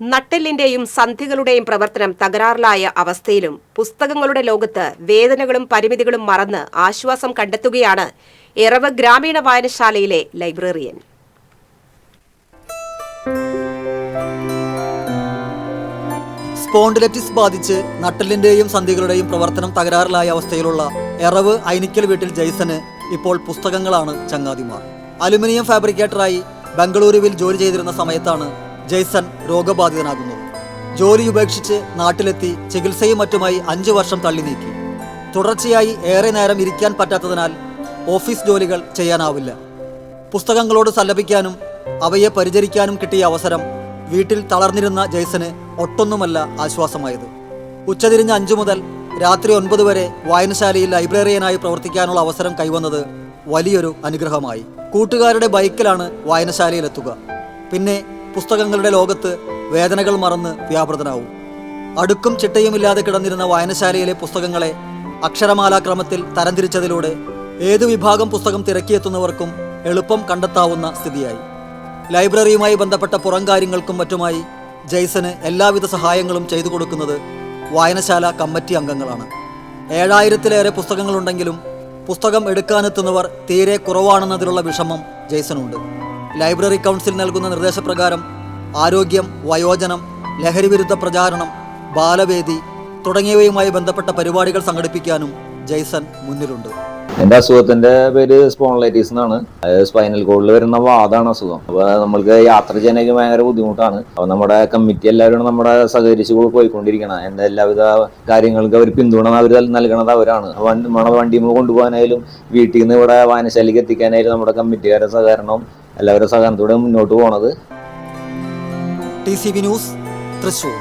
നട്ടെല്ലിന്റെയും സന്ധികളുടെയും പ്രവർത്തനം തകരാറിലായ അവസ്ഥയിലും പുസ്തകങ്ങളുടെ ലോകത്ത് വേദനകളും പരിമിതികളും മറന്ന് ആശ്വാസം കണ്ടെത്തുകയാണ് എറവ് ഗ്രാമീണ വായനശാലയിലെ ലൈബ്രറിയൻ. സ്പോണ്ടിലറ്റിസ് ബാധിച്ച് നട്ടലിന്റെയും സന്ധികളുടെയും പ്രവർത്തനം തകരാറിലായ അവസ്ഥയിലുള്ള എറവ് ഐനിക്കൽ വീട്ടിൽ ജയ്സന് ഇപ്പോൾ പുസ്തകങ്ങളാണ് ചങ്ങാതിമാർ. അലുമിനിയം ഫാബ്രിക്കേറ്ററായി ബംഗളൂരുവിൽ ജോലി ചെയ്തിരുന്ന സമയത്താണ് ജെയ്സൺ രോഗബാധിതനാകുന്നു. ജോലി ഉപേക്ഷിച്ച് നാട്ടിലെത്തി ചികിത്സയും മറ്റുമായി അഞ്ചു വർഷം തള്ളി നീക്കി. തുടർച്ചയായി ഏറെ നേരം ഇരിക്കാൻ പറ്റാത്തതിനാൽ ഓഫീസ് ജോലികൾ ചെയ്യാനാവില്ല. പുസ്തകങ്ങളോട് സല്ലപിക്കാനും അവയെ പരിചരിക്കാനും കിട്ടിയ അവസരം വീട്ടിൽ തളർന്നിരുന്ന ജെയ്സന് ഒട്ടൊന്നുമല്ല ആശ്വാസമായത്. ഉച്ചതിരിഞ്ഞ് അഞ്ചു മുതൽ രാത്രി ഒൻപത് വരെ വായനശാലയിൽ ലൈബ്രറിയനായി പ്രവർത്തിക്കാനുള്ള അവസരം കൈവന്നത് വലിയൊരു അനുഗ്രഹമായി. കൂട്ടുകാരുടെ ബൈക്കിലാണ് വായനശാലയിലെത്തുക. പിന്നെ പുസ്തകങ്ങളുടെ ലോകത്ത് വേദനകൾ മറന്ന് വ്യാപൃതനാവും. അടുക്കും ചിട്ടയുമില്ലാതെ കിടന്നിരുന്ന വായനശാലയിലെ പുസ്തകങ്ങളെ അക്ഷരമാലാക്രമത്തിൽ തരംതിരിച്ചതിലൂടെ ഏതു വിഭാഗം പുസ്തകം തിരക്കിയെത്തുന്നവർക്കും എളുപ്പം കണ്ടെത്താവുന്ന സ്ഥിതിയായി. ലൈബ്രറിയുമായി ബന്ധപ്പെട്ട പുറം കാര്യങ്ങൾക്കും മറ്റുമായി ജെയ്സന് എല്ലാവിധ സഹായങ്ങളും ചെയ്തു കൊടുക്കുന്നത് വായനശാല കമ്മിറ്റി അംഗങ്ങളാണ്. ഏഴായിരത്തിലേറെ പുസ്തകങ്ങളുണ്ടെങ്കിലും പുസ്തകം എടുക്കാനെത്തുന്നവർ തീരെ കുറവാണെന്നതിലുള്ള വിഷമം ജെയ്സനുണ്ട്. ലൈബ്രറി കൗൺസിൽ നൽകുന്ന നിർദ്ദേശപ്രകാരം ആരോഗ്യം വയോജനം ലഹരിവിരുദ്ധ പ്രചാരണം ബാലവേദി തുടങ്ങിയവയുമായി ബന്ധപ്പെട്ട പരിപാടികൾ സംഘടിപ്പിക്കാനും ജെയ്സൺ മുന്നിലുണ്ട്. എന്റെ അസുഖത്തിന്റെ പേര് സ്പോൺലൈറ്റീസ് എന്നാണ്. സ്പൈനൽ കോഡിൽ വരുന്ന വാദമാണ് അസുഖം. അപ്പൊ നമ്മൾക്ക് യാത്ര ചെയ്യാനൊക്കെ ഭയങ്കര ബുദ്ധിമുട്ടാണ്. അപ്പൊ നമ്മുടെ കമ്മിറ്റി എല്ലാവരും നമ്മുടെ സഹകരിച്ച് പോയിക്കൊണ്ടിരിക്കണം. എന്റെ എല്ലാവിധ കാര്യങ്ങൾക്ക് അവർ പിന്തുണ അവർ നൽകണത് അവരാണ്. നമ്മുടെ വണ്ടി കൊണ്ടുപോകാനായാലും വീട്ടിൽ നിന്ന് ഇവിടെ വായനശാലയ്ക്ക് എത്തിക്കാനായാലും നമ്മുടെ കമ്മിറ്റിക്കാരുടെ സഹകരണവും എല്ലാവരുടെ സഹകരണത്തോടെ മുന്നോട്ട് പോണത്. T C B news Thrissur.